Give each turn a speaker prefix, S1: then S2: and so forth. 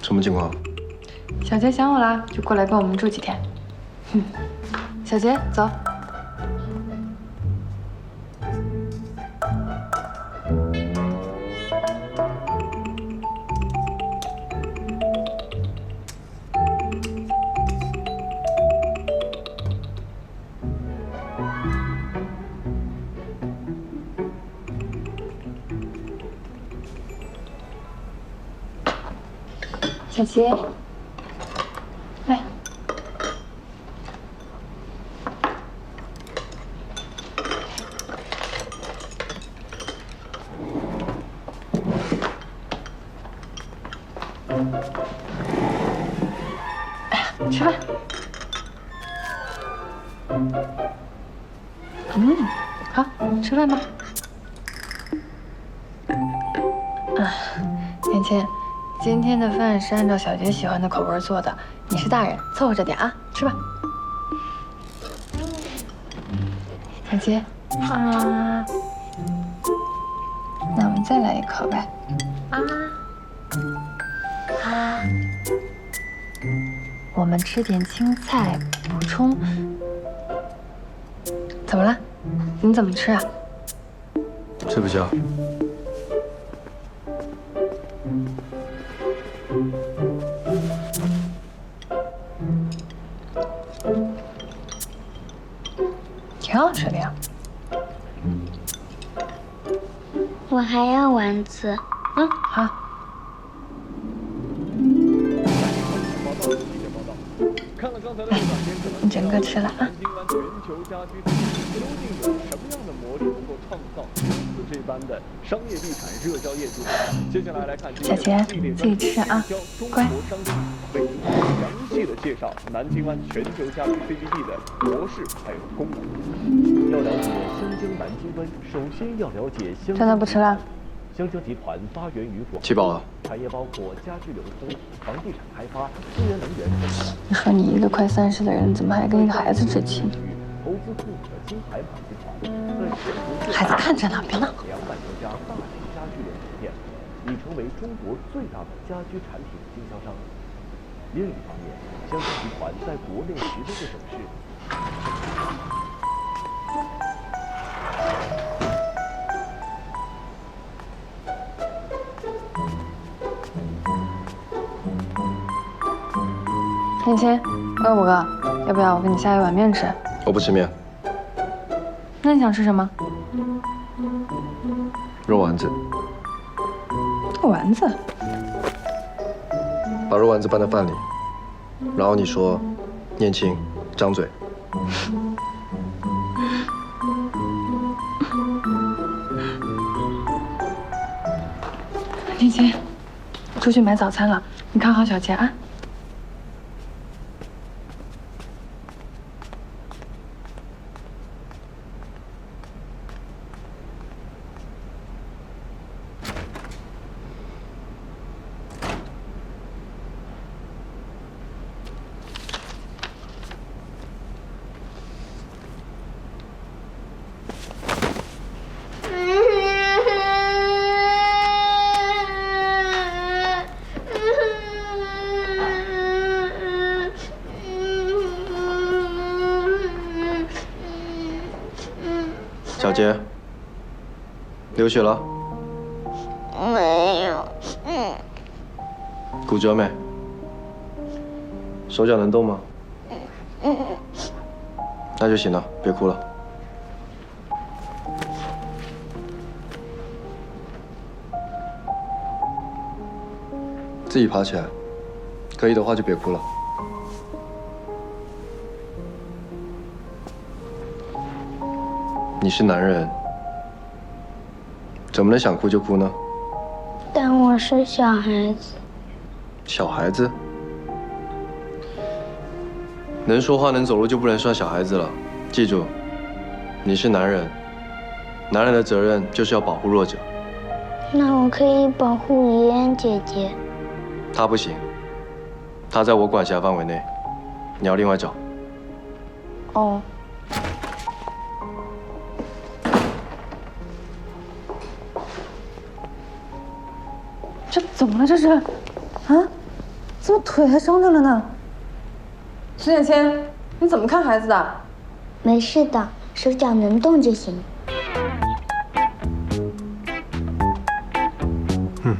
S1: 什么情况？
S2: 小杰想我啦，就过来跟我们住几天。哼，小杰，走。小杰，来。哎，吃饭。嗯，好，吃饭吧。啊，芊芊，今天的饭是按照小杰喜欢的口味做的，你是大人，凑合着点啊，吃吧。小杰，啊，那我们再来一口呗。啊啊，我们吃点青菜补充。怎么了？你怎么吃啊？
S1: 吃不消。
S2: 挺好吃的呀。
S3: 我还要丸子。
S2: 嗯，好。你整个吃了啊。小杰，自己吃啊，乖。
S4: 详细的介绍南京湾全球家居 CBD 的模式还有功能。要了解湘江南京湾，首先要了解香。
S2: 真的不吃了。
S4: 香江集团发源于广。
S1: 吃饱了。
S4: 产业包括家居流通、房地产开发、资源能源。
S2: 你说你一个快三十的人，怎么还跟一个孩子置气？
S4: 投资控股的金海马集团，
S2: 孩子看着呢，别闹。
S4: 两百多家大型家具连锁店，已成为中国最大的家居产品经销商。另一方面，香江集团在国内十多个省市。
S2: 芊芊，饿不饿？要不要我给你下一碗面吃？
S1: 我不吃面。
S2: 那你想吃什么？
S1: 肉丸子。
S2: 肉丸子。
S1: 把肉丸子拌在饭里，然后你说：“念青，张嘴。”
S2: 念青，我出去买早餐了，你看好小杰啊。
S1: 小杰，流血了？
S3: 没有。
S1: 骨折没？手脚能动吗？那就行了，别哭了。自己爬起来，可以的话就别哭了。你是男人，怎么能想哭就哭呢？
S3: 但我是小孩子。
S1: 小孩子？能说话能走路就不能算小孩子了。记住，你是男人，男人的责任就是要保护弱者。
S3: 那我可以保护妍妍姐姐。
S1: 她不行，她在我管辖范围内，你要另外找。
S3: 哦。
S2: 这怎么了？这是，啊，怎么腿还伤着了呢？孙建谦，你怎么看孩子的？
S3: 没事的，手脚能动就行。嗯。